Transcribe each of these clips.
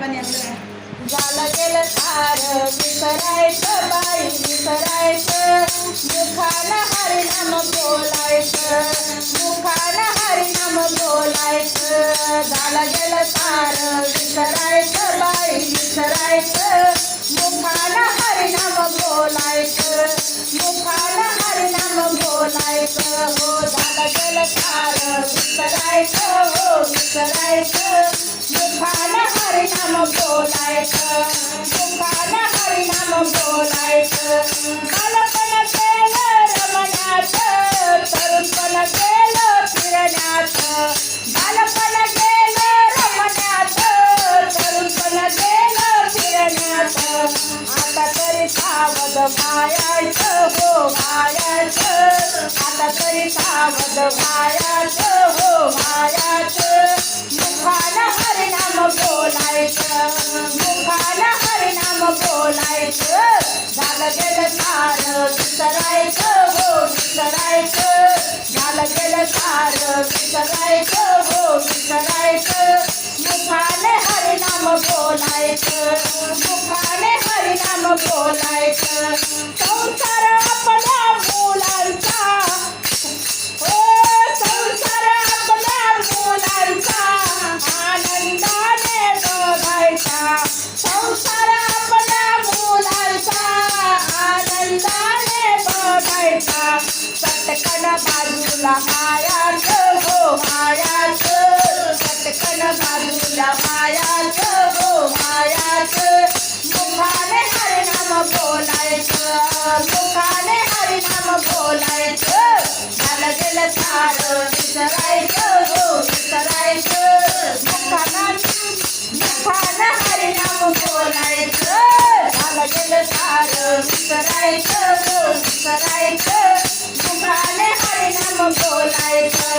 म्हणायचं झालं गेलं सारं विसरायचं बाई विसरायचं. मुखानं हरिनाम बोलायचं मुखानं हरिनाम बोलायचं. झालं गेलं सारं विसरायचं बाई विसरायचं. मुखानं हरिनाम बोलायचं मुखानं हरिनाम बोलायचं. हो झालं गेलं सारं विसरायचं हो विसरायचं. व्हायचं हो व्हायचं आता तरी सावध व्हायचं हो व्हायचं मुखानं हरिनाम बोलायचं मुखाला बोलायचं झालं गेलं सारं विसरायचं हो विसरायचं झालं गेलं सारं विसरायचं हो विसरायचं मुखाने हरिनाम बोलायचं मुखाने हरिनाम बोलायचं बाजूला मायाचं हो मायाचं मुखाने हरिनाम बोलायचं. मुखाने हरिनाम बोलायचं. झालं गेलं सारं विसरायचं हो विसरायचं. मुखानं मुखानं हरिनाम बोलायचं. झालं गेलं सारं विसरायचं हो विसरायचं. मुखाने हरिनाम बोलायचं.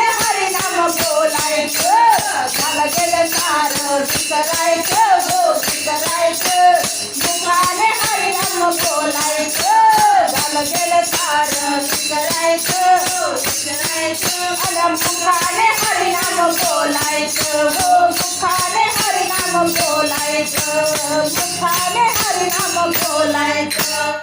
सारं विसरायचं हो विसरायचं मुखाने हरिनाम बोलायचं झालं गेलं सारं विसरायचं हो विसरायचं अन मुखाने हरिनाम बोलायचं हो मुखाने हरिनाम बोलायचं मुखाने हरिनाम बोलायचं